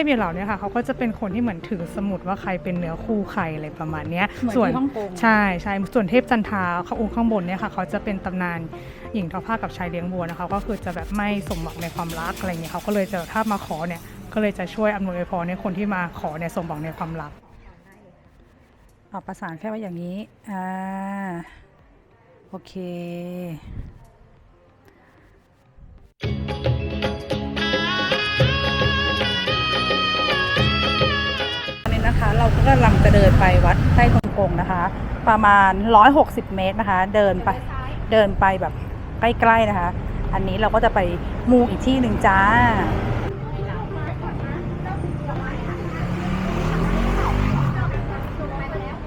เทพอย่างเหล่าเนี้ค่ะเขาก็จะเป็นคนที่เหมือนถือสมุดว่าใครเป็นเนื้อคู่ใครอะไรประมาณเนี้ยเหมือนส่วนที่ฮ่องกงใช่ใช่ส่วนเทพจันทราเขาองค์ข้างบนเนี่ยค่ะเขาจะเป็นตำนานหญิงทอผ้ากับชายเลี้ยงวัวนะคะก็คือจะแบบไม่สมหวังในความรักอะไรเงี้ยเขาก็เลยจะถ้ามาขอเนี่ยก็เลยจะช่วยอำนวยอวยพรในคนที่มาขอเนี่ยสมหวังในความรักเอาประสานแค่ว่าอย่างนี้อ่าโอเค ก็กำลังจะเดินไปวัดใต้ตรงกงนะคะ ประมาณ 160 เมตรนะคะ เดินไปเดินไปแบบใกล้ ๆ นะคะ อันนี้เราก็จะไปมูอีกที่หนึ่งจ้า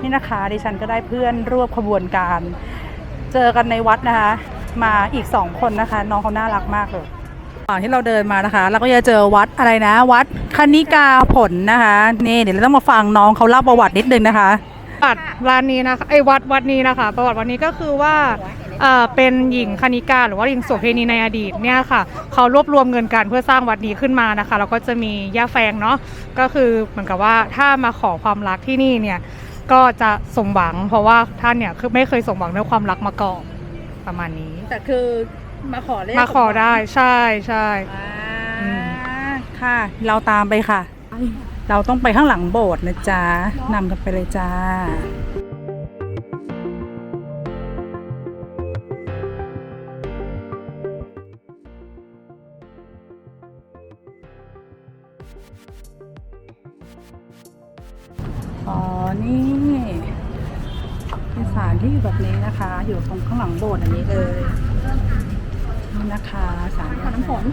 นี่นะคะดิฉันก็ได้เพื่อนร่วมขบวนการ เจอกันในวัดนะคะ มาอีกสองคนนะคะ น้องเขาน่ารักมากเลย ก่อนที่เราเดินมานะคะ เราก็จะเจอวัดอะไรนะ วัดคณิกาผลนะคะนี่เดี๋ยวเราต้องมาฟังน้องเขาเล่าประวัตินิดนึงนะคะประวัติร้านนี้นะคะไอ้ยวัดวัดนี้นะคะ ประวัติวันนี้ก็คือว่าเอ่อเป็นหญิงคณิกาหรือว่าหญิงโสเภณีในอดีตเนี่ยค่ะเขารวบรวมเงินกันเพื่อสร้างวัดนี้ขึ้นมานะคะแล้วก็จะมีย่าแฟงเนาะก็คือเหมือนกับว่าถ้ามาขอความรักที่นี่เนี่ยก็จะสมหวังเพราะว่าท่านเนี่ยคือไม่เคยสมหวังในความรักมาก่อนประมาณนี้แต่คือ มาขอเลขมาขอได้ใช่ใช่ อ่าอืมค่ะ เราตามไปค่ะ เราต้องไปข้างหลังโบสถ์นะจ๊ะนำกันไปเลยจ้า อ๋อ นี่เป็นสถานที่อยู่แบบนี้นะคะ อยู่ตรงข้างหลังโบสถ์อันนี้เลย นี่นะคะสารน้ำฝน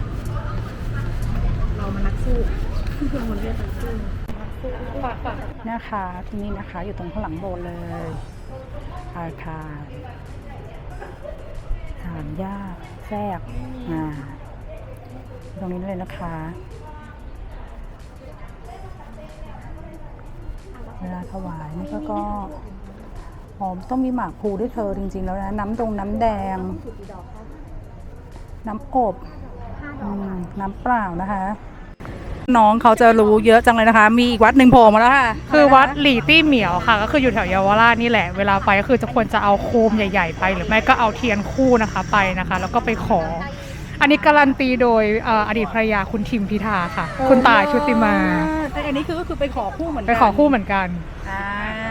เรามานักสู้เพื่อนคนเรียกนักสู้ฝากฝากนะคะที่นี่นะคะ อยู่ตรงข้างหลังโบสถ์เลย อาคารฐานหญ้าแทรกอ่าตรงนี้เลยนะคะเวลาถวายนี่ก็ก็หอมต้องมีหมากพลูด้วยเธอจริง ๆ แล้วนะ น้ำตรงน้ำแดง น้ำอบอืมน้ำเปล่านะคะ น้องเขาจะรู้เยอะจังเลยนะคะ มีอีกวัดหนึ่งโผล่มาแล้วค่ะ คือวัดหลี่ตี้เหมียวค่ะ ก็คืออยู่แถวเยาวราชนี่แหละ เวลาไปก็คือจะควรจะเอาโคมใหญ่ ๆ ไป หรือไม่ก็เอาเทียนคู่นะคะไปนะคะ แล้วก็ไปขอ อันนี้การันตีโดยเอ่ออดีตภรรยาคุณทิมพิธาค่ะ คุณตายชุติมาแต่อันนี้คือก็คือไปขอคู่เหมือนกัไปขอคู่เหมือนกันอ่า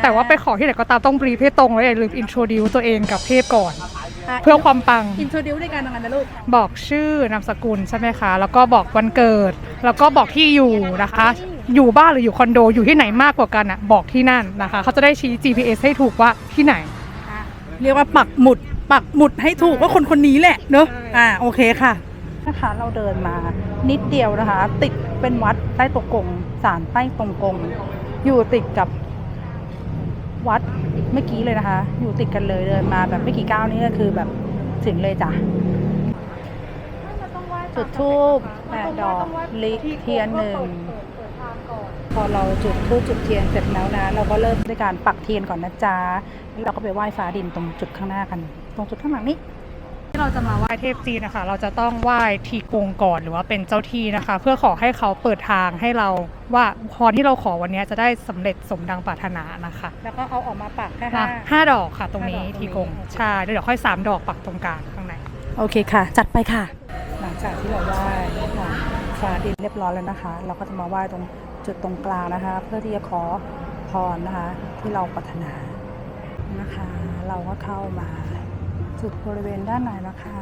แต่ว่าไปขอที่ไหนก็ตามต้องบรีฟให้ตรงแล้วอย่าลืมอินโทรดิวตัวเองกับเทพก่อน เพื่อความปัง อินโทรดิวด้วยกันทำงานนะลูก บอกชื่อนามสกุลใช่ไหมคะ แล้วก็บอกวันเกิด แล้วก็บอกที่อยู่นะคะ อยู่บ้านหรืออยู่คอนโด อยู่ที่ไหนมากกว่ากันอะ บอกที่นั่นนะคะ เขาจะได้ชี้ GPS ให้ถูกว่าที่ไหน เรียกว่าปักหมุด ปักหมุดให้ถูกว่าคนคนนี้แหละเนอะใช่อ่า โอเคค่ะ นะคะเราเดินมานิดเดียวนะคะ ติดเป็นวัดใต้ตกกงศาลใต้ตรงกง อยู่ติดกับ วัดเมื่อกี้เลยนะคะ อยู่ติดกันเลยเดินมาแบบไม่กี่ก้าวนี่ก็คือแบบถึงเลยจ้ะจุดทูบแปดดอกลิเทียนหนึ่งพอเราจุดธูปจุดเทียนเสร็จแล้วนะ เราก็เริ่มด้วยการปักเทียนก่อนนะจ๊ะแล้วเราก็ไปไหว้ฟ้าดินตรงจุดข้างหน้ากัน ตรงจุดข้างหลังนี้ เราจะมาไหว้เทพจีนนะคะ เราจะต้องไหว้ทีกงก่อนหรือว่าเป็นเจ้าที่นะคะ เพื่อขอให้เขาเปิดทางให้เราว่าพรที่เราขอวันนี้จะได้สำเร็จสมดังปรารถนานะคะ แล้วก็เอาออกมาปักแค่ห้าห้าห้าดอกค่ะตรงนี้ห้าดอกตรงนี้ทีกงใช่แล้วเดี๋ยวค่อยสามดอกปักตรงกลางข้างในโอเคค่ะ จัดไปค่ะ หลังจากที่เราไหว้ฟ้าดินเรียบร้อยแล้วนะคะ เราก็จะมาไหว้ตรงจุดตรงกลางนะคะ เพื่อที่จะขอพรนะคะ ที่เราปรารถนานะคะ เราก็เข้ามา จุดบริเวณด้านในนะคะ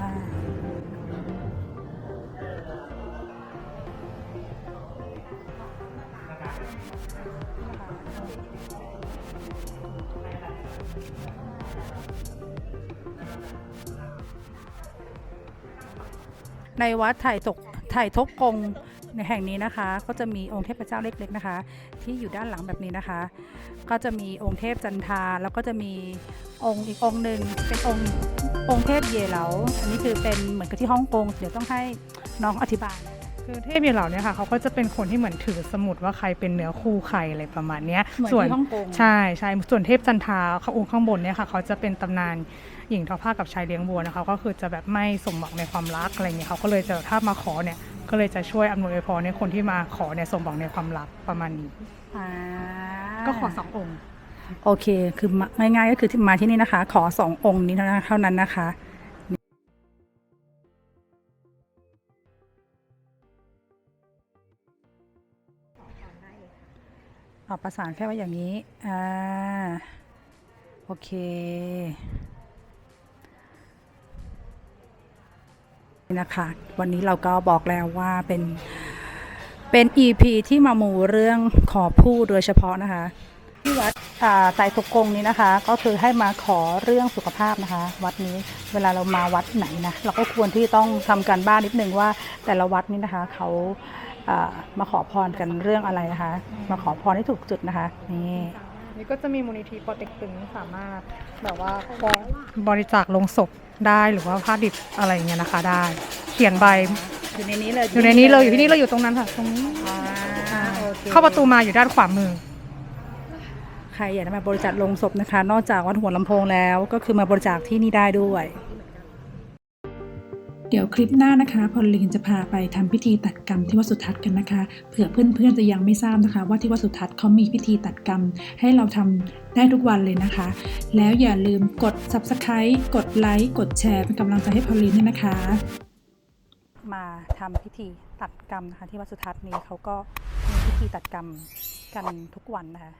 ในวัดไถ่ตกไถ่ทกกงในแห่งนี้นะคะ ก็จะมีองค์เทพเจ้าเล็กๆนะคะ ที่อยู่ด้านหลังแบบนี้นะคะ ก็จะมีองค์เทพจันทาแล้วก็จะมีองค์อีกองค์หนึ่งเป็นองค์องค์เทพเยเหลาอันนี้คือเป็นเหมือนกับที่ฮ่องกงเดี๋ยวต้องให้น้องอธิบาย คือเทพอย่างเหล่านี้ค่ะเขาก็จะเป็นคนที่เหมือนถือสมุดว่าใครเป็นเนื้อคู่ใครอะไรประมาณเนี้ยเหมือนส่วนที่ฮ่องกงใช่ใช่ส่วนเทพจันทราเขาองค์ข้างบนเนี่ยค่ะเขาจะเป็นตำนานหญิงทอผ้ากับชายเลี้ยงวัวนะคะก็คือจะแบบไม่สมหวังในความรักอะไรเงี้ยเขาก็เลยจะถ้ามาขอเนี่ยก็เลยจะช่วยอำนวยอวยพรในคนที่มาขอเนี่ยสมหวังในความรักประมาณนี้อ่าก็ขอสององค์ โอเค คือมาง่ายๆก็คือที่มาที่นี่นะคะ ขอสององค์นี้เท่านั้นเท่านั้นนะคะ เอาประสานแค่ว่าอย่างนี้ อ่า โอเคนะคะวันนี้เราก็บอกแล้วว่าเป็นเป็น EP ที่มามูเรื่องขอผู้โดยเฉพาะนะคะ ที่วัดอ่าไตรทุกกงนี้นะคะ ก็คือให้มาขอเรื่องสุขภาพนะคะ วัดนี้เวลาเรามาวัดไหนนะเราก็ควรที่ต้องทำการบ้านนิดนึงว่าแต่ละวัดนี้นะคะเขา มาขอพรกันเรื่องอะไรนะคะ มาขอพรให้ถูกจุดนะคะนี่นี่ก็จะมีมูลนิธิปอเต็กตึงสามารถแบบว่าบริจาคลงศพได้หรือว่าผ้าดิบอะไรอย่างเงี้ยนะคะได้ เขียนใบอยู่ในนี้เลยอยู่ในนี้เลยอยู่ที่นี่เราอยู่ตรงนั้นค่ะตรงนี้อ่าโอคเข้าประตูมาอยู่ด้านขวามือใครอยากจะมาบริจาคลงศพนะคะ นอกจากวัดหัวลำโพงแล้ว ก็คือมาบริจาคที่นี่ได้ด้วย เดี๋ยวคลิปหน้านะคะพอลินจะพาไปทำพิธีตัดกรรมที่วัดสุทัศน์กันนะคะ เผื่อเพื่อนๆจะยังไม่ทราบนะคะ ว่าที่วัดสุทัศน์เขามีพิธีตัดกรรม ให้เราทำได้ทุกวันเลยนะคะ แล้วอย่าลืมกด subscribe กดไลค์กดแชร์เป็นกำลังใจให้พอลินด้วยนะคะ มาทำพิธีตัดกรรมนะคะ ที่วัดสุทัศน์นี้เขาก็มีพิธีตัดกรรมกันทุกวันนะคะ